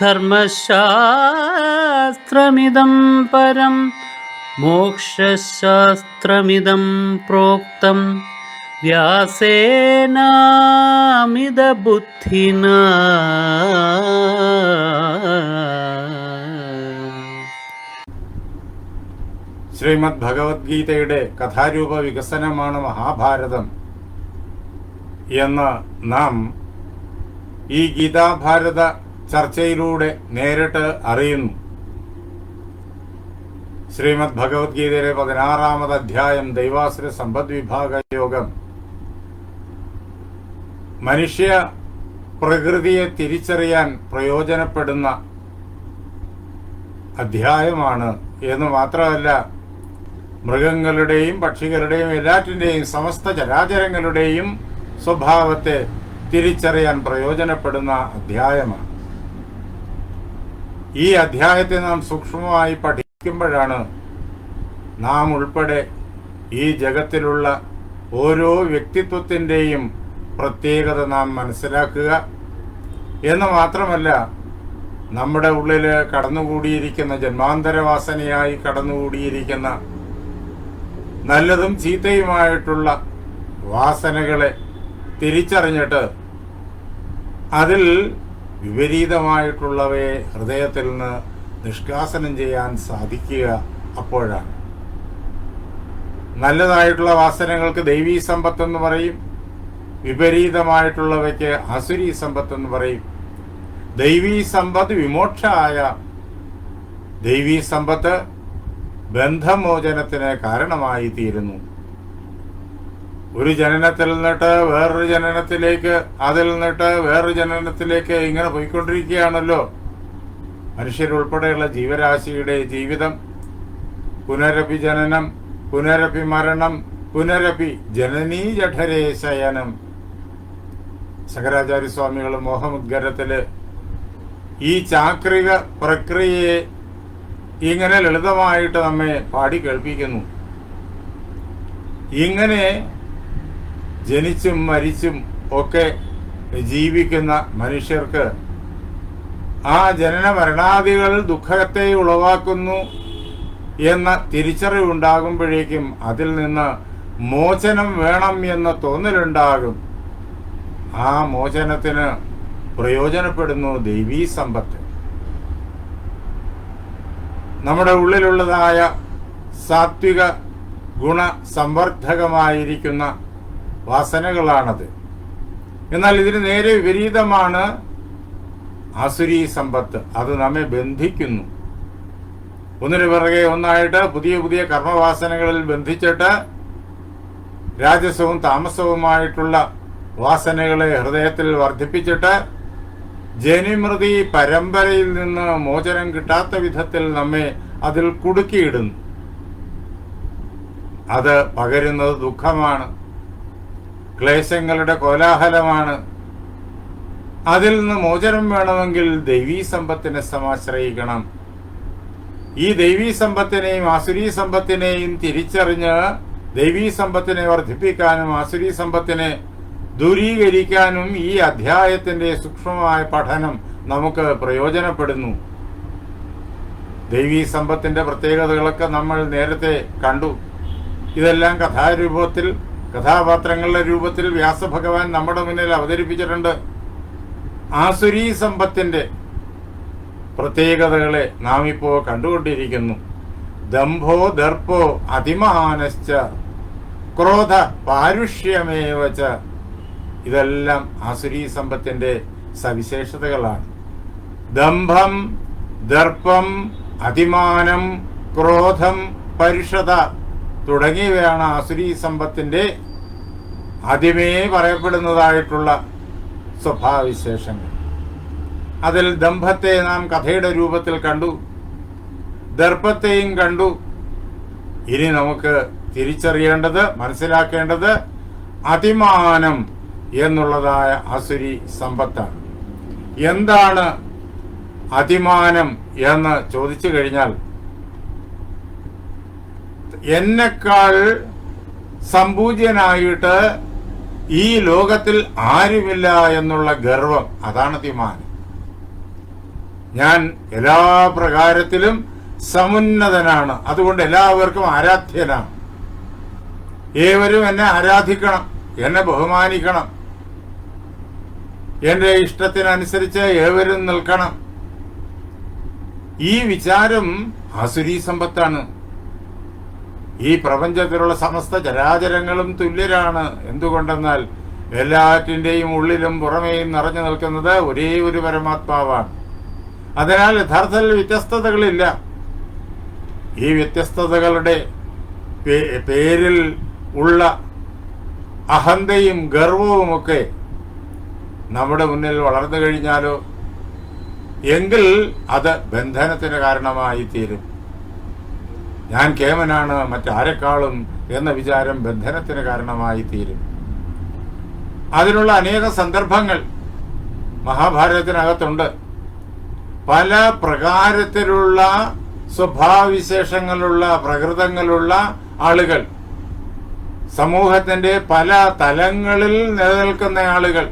ധർമ്മശാസ്ത്രമിദം പരം മോക്ഷശാസ്ത്രമിതം പ്രോക്തം. വ്യാസേനാമിതബുദ്ധിന. ശ്രീമദ് ഭഗവത്ഗീതയുടെ കഥാരൂപ വികസനമാണ് മഹാഭാരതം എന്ന് നാം ഈ ഗീതാഭാരത ചർച്ചയിലൂടെ നേരിട്ട് അറിയുന്നു. ശ്രീമദ് ഭഗവത്ഗീതയിലെ പതിനാറാമത് അധ്യായം ദൈവാസുര സമ്പദ് വിഭാഗ യോഗം. മനുഷ്യ പ്രകൃതിയെ തിരിച്ചറിയാൻ പ്രയോജനപ്പെടുന്ന അധ്യായമാണ്. എന്ന് മാത്രമല്ല മൃഗങ്ങളുടെയും പക്ഷികളുടെയും എല്ലാറ്റിന്റെയും സമസ്ത ചരാചരങ്ങളുടെയും സ്വഭാവത്തെ തിരിച്ചറിയാൻ പ്രയോജനപ്പെടുന്ന അധ്യായമാണ്. ഈ അധ്യായത്തെ നാം സൂക്ഷ്മമായി പഠിക്കുമ്പോഴാണ് നാം ഉൾപ്പെടെ ഈ ജഗത്തിലുള്ള ഓരോ വ്യക്തിത്വത്തിന്റെയും പ്രത്യേകത നാം മനസ്സിലാക്കുക എന്ന് മാത്രമല്ല നമ്മുടെ ഉള്ളിൽ കടന്നുകൂടിയിരിക്കുന്ന ജന്മാന്തരവാസനയായി കടന്നുകൂടിയിരിക്കുന്ന നല്ലതും ചീത്തയുമായിട്ടുള്ള വാസനകളെ തിരിച്ചറിഞ്ഞിട്ട് അതിൽ വിപരീതമായിട്ടുള്ളവയെ ഹൃദയത്തിൽ നിന്ന് നിഷ്കാസനം ചെയ്യാൻ സാധിക്കുക അപ്പോഴാണ്. നല്ലതായിട്ടുള്ള വാസനകൾക്ക് ദൈവീ സമ്പത്ത് എന്ന് പറയും. വിപരീതമായിട്ടുള്ളവയ്ക്ക് അസുരീ സമ്പത്ത് എന്ന് പറയും. ദൈവീ സമ്പത്ത് വിമോക്ഷമായ ദൈവീ സമ്പത്ത് ബന്ധമോചനത്തിന് കാരണമായി തീരുന്നു ഒരു ജനനത്തിൽ നിന്നിട്ട് വേറൊരു ജനനത്തിലേക്ക് അതിൽ നിന്നിട്ട് വേറൊരു ജനനത്തിലേക്ക് ഇങ്ങനെ പോയിക്കൊണ്ടിരിക്കുകയാണല്ലോ. മനുഷ്യരുൾപ്പെടെയുള്ള ജീവരാശിയുടെ ജീവിതം പുനരപി ജനനം പുനരപി മരണം പുനരപി ജനനീ ജഠരേ ശയനം. ശങ്കരാചാര്യസ്വാമികൾ മോഹമുദ്ഗരത്തിൽ ഈ ചാക്രിക പ്രക്രിയയെ ഇങ്ങനെ ലളിതമായിട്ട് നമ്മെ പാടി കേൾപ്പിക്കുന്നു. ഇങ്ങനെ ജനിച്ചും മരിച്ചും ഒക്കെ ജീവിക്കുന്ന മനുഷ്യർക്ക് ആ ജനന മരണാദികൾ ദുഃഖത്തെ ഉളവാക്കുന്നു എന്ന തിരിച്ചറിവുണ്ടാകുമ്പോഴേക്കും അതിൽ നിന്ന് മോചനം വേണം എന്ന തോന്നലുണ്ടാകും. ആ മോചനത്തിന് പ്രയോജനപ്പെടുന്നു ദൈവീ സമ്പത്ത്. നമ്മുടെ ഉള്ളിലുള്ളതായ സാത്വിക ഗുണ സംവർദ്ധകമായിരിക്കുന്ന വാസനകളാണത്. എന്നാൽ ഇതിന് നേരെ വിപരീതമാണ് ആസുരീ സമ്പത്ത്. അത് നമ്മെ ബന്ധിക്കുന്നു. ഒന്നിനു പിറകെ ഒന്നായിട്ട് പുതിയ പുതിയ കർമ്മവാസനകളിൽ ബന്ധിച്ചിട്ട് രാജസവും താമസവുമായിട്ടുള്ള വാസനകളെ ഹൃദയത്തിൽ വർദ്ധിപ്പിച്ചിട്ട് ജനിമൃതി പരമ്പരയിൽ നിന്ന് മോചനം കിട്ടാത്ത വിധത്തിൽ നമ്മെ അതിൽ കുടുക്കിയിടുന്നു. അത് പകരുന്നത് ദുഃഖമാണ്. ക്ലേശങ്ങളുടെ കോലാഹലമാണ്. അതിൽ നിന്ന് മോചനം വേണമെങ്കിൽ ദൈവീ സമ്പത്തിനെ സമാശ്രയിക്കണം. ഈ ദൈവീ സമ്പത്തിനെയും ആസുരീ സമ്പത്തിനെയും തിരിച്ചറിഞ്ഞ് ദൈവീ സമ്പത്തിനെ വർദ്ധിപ്പിക്കാനും ആസുരീ സമ്പത്തിനെ ദൂരീകരിക്കാനും ഈ അധ്യായത്തിന്റെ സൂക്ഷ്മമായ പഠനം നമുക്ക് പ്രയോജനപ്പെടുന്നു. ദൈവീ സമ്പത്തിന്റെ പ്രത്യേകതകളൊക്കെ നമ്മൾ നേരത്തെ കണ്ടു. ഇതെല്ലാം കഥാരൂപത്തിൽ കഥാപാത്രങ്ങളുടെ രൂപത്തിൽ വ്യാസഭഗവാൻ നമ്മുടെ മുന്നിൽ അവതരിപ്പിച്ചിട്ടുണ്ട്. ആസുരീ സമ്പത്തിന്റെ പ്രത്യേകതകളെ നാം ഇപ്പോൾ കണ്ടുകൊണ്ടിരിക്കുന്നു. ദംഭോ ദർപ്പോ അതിമാനശ്ച ക്രോധ പാരുഷ്യമേവച്ച ഇതെല്ലാം ആസുരീ സമ്പത്തിന്റെ സവിശേഷതകളാണ്. ദംഭം ദർപ്പം അതിമാനം ക്രോധം പരുഷത തുടങ്ങിയവയാണ് ആസുരീ സമ്പത്തിന്റെ ആദ്യമേ പറയപ്പെടുന്നതായിട്ടുള്ള സ്വഭാവവിശേഷങ്ങൾ. അതിൽ ദമ്പത്തെ നാം കഥയുടെ രൂപത്തിൽ കണ്ടു. ദർഭത്തെയും കണ്ടു. ഇനി നമുക്ക് തിരിച്ചറിയേണ്ടത് മനസ്സിലാക്കേണ്ടത് അതിമാനം എന്നുള്ളതായ അസുരി സമ്പത്താണ്. എന്താണ് അതിമാനം എന്ന് ചോദിച്ചു കഴിഞ്ഞാൽ എന്നെക്കാൾ സമ്പൂജ്യനായിട്ട് ഈ ലോകത്തിൽ ആരുമില്ല എന്നുള്ള ഗർവം അതാണ് തീമാനം ഞാൻ എല്ലാ പ്രകാരത്തിലും സമുന്നതനാണ്. അതുകൊണ്ട് എല്ലാവർക്കും ആരാധ്യനാണ്. ഏവരും എന്നെ ആരാധിക്കണം എന്നെ ബഹുമാനിക്കണം. എന്റെ ഇഷ്ടത്തിനനുസരിച്ച് ഏവരും നിൽക്കണം. ഈ വിചാരം ആസുരി സമ്പത്താണ്. ഈ പ്രപഞ്ചത്തിലുള്ള സമസ്ത ചരാചരങ്ങളും തുല്യരാണ്. എന്തുകൊണ്ടെന്നാൽ എല്ലാറ്റിന്റെയും ഉള്ളിലും പുറമേയും നിറഞ്ഞു നിൽക്കുന്നത് ഒരേ ഒരു പരമാത്മാവാണ്. അതിനാൽ യഥാർത്ഥത്തിൽ വ്യത്യസ്തതകളില്ല. ഈ വ്യത്യസ്തതകളുടെ പേരിൽ ഉള്ള അഹന്തയും ഗർവവുമൊക്കെ നമ്മുടെ മുന്നിൽ വളർന്നു കഴിഞ്ഞാലോ? എങ്കിൽ അത് ബന്ധനത്തിന് കാരണമായി തീരും ഞാൻ കേമനാണ് മറ്റാരെക്കാളും എന്ന വിചാരം ബന്ധനത്തിന് കാരണമായി തീരും. അതിനുള്ള അനേക സന്ദർഭങ്ങൾ മഹാഭാരതത്തിനകത്തുണ്ട്. പല പ്രകാരത്തിലുള്ള സ്വഭാവവിശേഷങ്ങളുള്ള പ്രകൃതങ്ങളുള്ള ആളുകൾ സമൂഹത്തിന്റെ പല തലങ്ങളിൽ നിലനിൽക്കുന്ന ആളുകൾ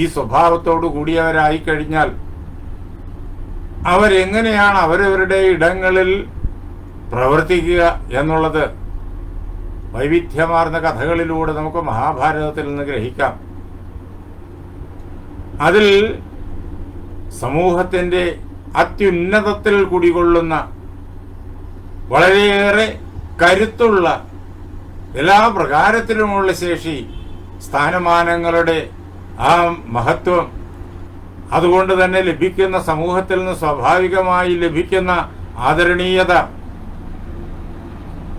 ഈ സ്വഭാവത്തോടു കൂടിയവരായി കഴിഞ്ഞാൽ അവരെങ്ങനെയാണ് അവരവരുടെ ഇടങ്ങളിൽ പ്രവർത്തിക്കുക എന്നുള്ളത് വൈവിധ്യമാർന്ന കഥകളിലൂടെ നമുക്ക് മഹാഭാരതത്തിൽ നിന്ന് ഗ്രഹിക്കാം. അതിൽ സമൂഹത്തിന്റെ അത്യുന്നതത്തിൽ കുടികൊള്ളുന്ന വളരെയേറെ കരുത്തുള്ള എല്ലാ പ്രകാരത്തിലുമുള്ള ശേഷി സ്ഥാനമാനങ്ങളുടെ ആ മഹത്വം അതുകൊണ്ട് തന്നെ ലഭിക്കുന്ന സമൂഹത്തിൽ നിന്ന് സ്വാഭാവികമായി ലഭിക്കുന്ന ആദരണീയത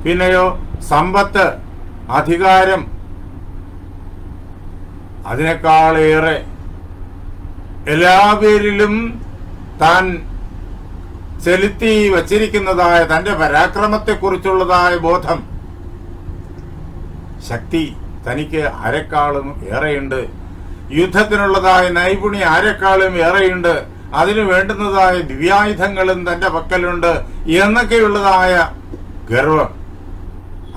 പിന്നെയോ സമ്പത്ത് അധികാരം. അതിനേക്കാളേറെ എല്ലാ പേരിലും താൻ ചെലുത്തി വച്ചിരിക്കുന്നതായ തന്റെ പരാക്രമത്തെക്കുറിച്ചുള്ളതായ ബോധം. ശക്തി തനിക്ക് ആരെക്കാളും ഏറെയുണ്ട്. യുദ്ധത്തിനുള്ളതായ നൈപുണ്യം ആരെക്കാളും ഏറെയുണ്ട്. അതിനു വേണ്ടുന്നതായ ദിവ്യായുധങ്ങളും തന്റെ പക്കലുണ്ട്. എന്നൊക്കെയുള്ളതായ ഗർവം.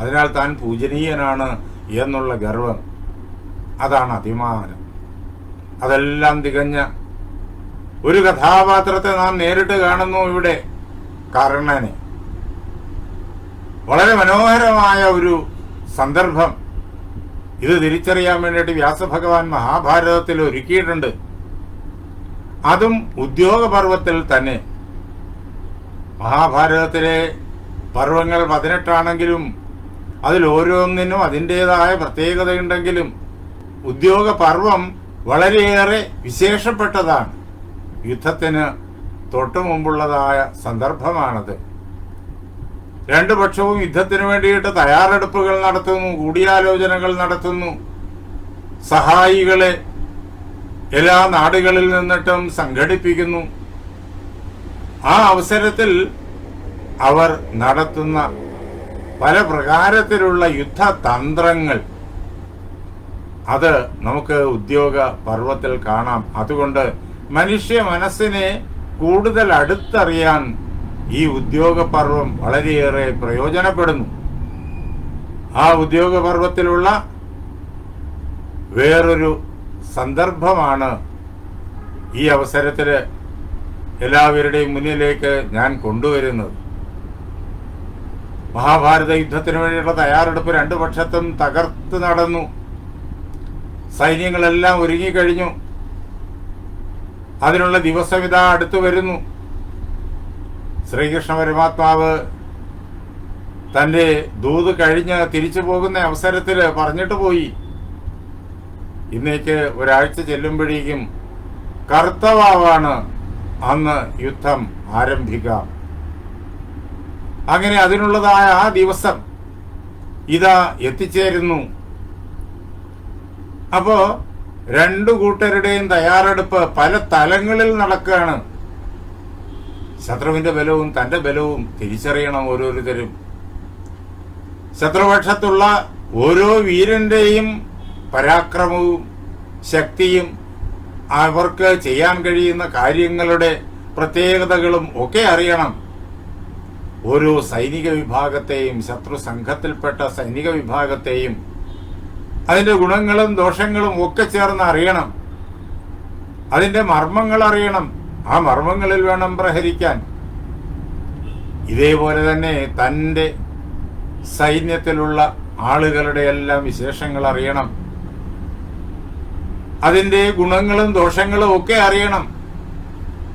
അതിനാൽ താൻ പൂജനീയനാണ് എന്നുള്ള ഗർവം. അതാണ് അഭിമാനം. അതെല്ലാം തികഞ്ഞ ഒരു കഥാപാത്രത്തെ നാം നേരിട്ട് കാണുന്നു ഇവിടെ കർണനെ വളരെ മനോഹരമായ ഒരു സന്ദർഭം. ഇത് തിരിച്ചറിയാൻ വേണ്ടിയിട്ട് വ്യാസഭഗവാൻ മഹാഭാരതത്തിൽ ഒരുക്കിയിട്ടുണ്ട്. അതും ഉദ്യോഗപർവത്തിൽ തന്നെ. മഹാഭാരതത്തിലെ പർവങ്ങൾ പതിനെട്ടാണെങ്കിലും അതിൽ ഓരോന്നിനും അതിന്റെതായ പ്രത്യേകതയുണ്ടെങ്കിലും ഉദ്യോഗ പർവം വളരെയേറെ വിശേഷപ്പെട്ടതാണ്. യുദ്ധത്തിന് തൊട്ടു മുമ്പുള്ളതായ സന്ദർഭമാണത്. രണ്ടു പക്ഷവും യുദ്ധത്തിന് വേണ്ടിയിട്ട് തയ്യാറെടുപ്പുകൾ നടത്തുന്നു കൂടിയാലോചനകൾ നടത്തുന്നു. സഹായികളെ എല്ലാ നാടുകളിൽ നിന്നിട്ടും സംഘടിപ്പിക്കുന്നു. ആ അവസരത്തിൽ അവർ നടത്തുന്ന പല പ്രകാരത്തിലുള്ള യുദ്ധതന്ത്രങ്ങൾ. അത് നമുക്ക് ഉദ്യോഗ പർവത്തിൽ കാണാം. അതുകൊണ്ട് മനുഷ്യ മനസ്സിനെ കൂടുതൽ അടുത്തറിയാൻ ഈ ഉദ്യോഗ പർവം വളരെയേറെ പ്രയോജനപ്പെടുന്നു. ആ ഉദ്യോഗ പർവത്തിലുള്ള വേറൊരു സന്ദർഭമാണ് ഈ അവസരത്തിൽ എല്ലാവരുടെയും മുന്നിലേക്ക് ഞാൻ കൊണ്ടുവരുന്നത്. മഹാഭാരത യുദ്ധത്തിന് വേണ്ടിയുള്ള തയ്യാറെടുപ്പ് രണ്ടു പക്ഷത്തും തകർത്ത് നടന്നു. സൈന്യങ്ങളെല്ലാം ഒരുങ്ങിക്കഴിഞ്ഞു. അതിനുള്ള ദിവസം ഇതാ അടുത്തു വരുന്നു. ശ്രീകൃഷ്ണ പരമാത്മാവ് തന്റെ ദൂത് കഴിഞ്ഞ് തിരിച്ചു പോകുന്ന അവസരത്തിൽ പറഞ്ഞിട്ട് പോയി. ഇന്നേക്ക് ഒരാഴ്ച ചെല്ലുമ്പോഴേക്കും കർത്തവാവാണ് അന്ന് യുദ്ധം ആരംഭിക്കാം അങ്ങനെ അതിനുള്ളതായ ആ ദിവസം ഇതാ എത്തിച്ചേരുന്നു. അപ്പോ രണ്ടു കൂട്ടരുടെയും തയ്യാറെടുപ്പ് പല തലങ്ങളിൽ നടക്കുകയാണ്. ശത്രുവിന്റെ ബലവും തന്റെ ബലവും തിരിച്ചറിയണം ഓരോരുത്തരും. ശത്രുപക്ഷത്തുള്ള ഓരോ വീരന്റെയും പരാക്രമവും ശക്തിയും അവർക്ക് ചെയ്യാൻ കഴിയുന്ന കാര്യങ്ങളുടെ പ്രത്യേകതകളും ഒക്കെ അറിയണം. ഓരോ സൈനിക വിഭാഗത്തെയും ശത്രു സംഘത്തിൽപ്പെട്ട സൈനിക വിഭാഗത്തെയും അതിന്റെ ഗുണങ്ങളും ദോഷങ്ങളും ഒക്കെ ചേർന്ന് അറിയണം. അതിന്റെ മർമ്മങ്ങൾ അറിയണം. ആ മർമ്മങ്ങളിൽ വേണം പ്രഹരിക്കാൻ. ഇതേപോലെ തന്നെ തന്റെ സൈന്യത്തിലുള്ള ആളുകളുടെ എല്ലാം വിശേഷങ്ങൾ അറിയണം. അതിന്റെ ഗുണങ്ങളും ദോഷങ്ങളും ഒക്കെ അറിയണം.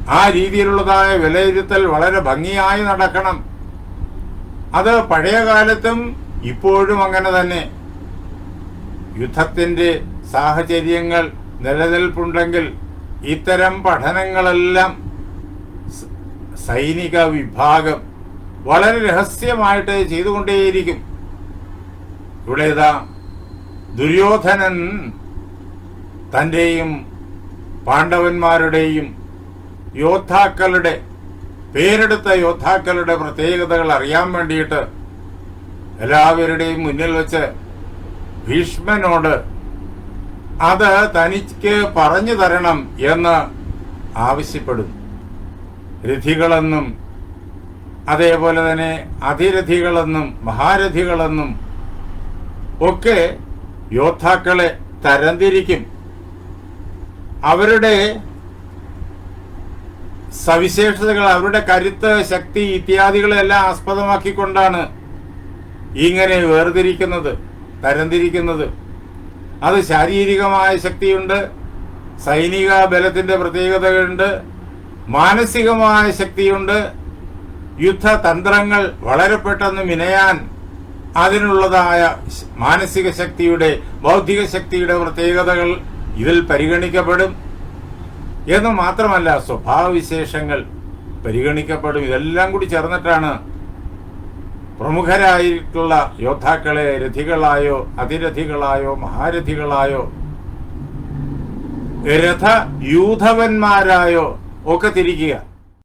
ആ രീതിയിലുള്ളതായ വിലയിരുത്തൽ വളരെ ഭംഗിയായി നടക്കണം. അത് പഴയ കാലത്തും ഇപ്പോഴും അങ്ങനെ തന്നെ. യുദ്ധത്തിന്റെ സാഹചര്യങ്ങൾ നിലനിൽപ്പുണ്ടെങ്കിൽ ഇത്തരം പഠനങ്ങളെല്ലാം സൈനിക വിഭാഗം വളരെ രഹസ്യമായിട്ട് ചെയ്തുകൊണ്ടേയിരിക്കും. ഇവിടെ ദുര്യോധനൻ തന്റെയും പാണ്ഡവന്മാരുടെയും യോദ്ധാക്കളുടെ പേരെടുത്ത യോദ്ധാക്കളുടെ പ്രത്യേകതകൾ അറിയാൻ വേണ്ടിയിട്ട് എല്ലാവരുടെയും മുന്നിൽ വെച്ച് ഭീഷ്മനോട് അത് തനിക്ക് പറഞ്ഞു തരണം എന്ന് ആവശ്യപ്പെടും. രഥികളെന്നും അതേപോലെ തന്നെ അതിരഥികളെന്നും മഹാരഥികളെന്നും ഒക്കെ യോദ്ധാക്കളെ തരംതിരിക്കും. അവരുടെ സവിശേഷതകൾ അവരുടെ കരുത്ത് ശക്തി ഇത്യാദികളെല്ലാം ആസ്പദമാക്കിക്കൊണ്ടാണ് ഇങ്ങനെ വേർതിരിക്കുന്നത് തരംതിരിക്കുന്നത്. അത് ശാരീരികമായ ശക്തിയുണ്ട് സൈനിക ബലത്തിന്റെ പ്രത്യേകതകളുണ്ട് മാനസികമായ ശക്തിയുണ്ട്. യുദ്ധതന്ത്രങ്ങൾ വളരെ പെട്ടെന്ന് മിനയാൻ അതിനുള്ളതായ മാനസിക ശക്തിയുടെ ബൗദ്ധിക ശക്തിയുടെ പ്രത്യേകതകൾ ഇതിൽ പരിഗണിക്കപ്പെടും. എന്ന് മാത്രമല്ല സ്വഭാവവിശേഷങ്ങൾ പരിഗണിക്കപ്പെടും. ഇതെല്ലാം കൂടി ചേർന്നിട്ടാണ് പ്രമുഖരായിട്ടുള്ള യോദ്ധാക്കളെ രഥികളായോ അതിരഥികളായോ മഹാരഥികളായോ രഥ യൂഥവന്മാരായോ ഒക്കെ തിരിക്കുക.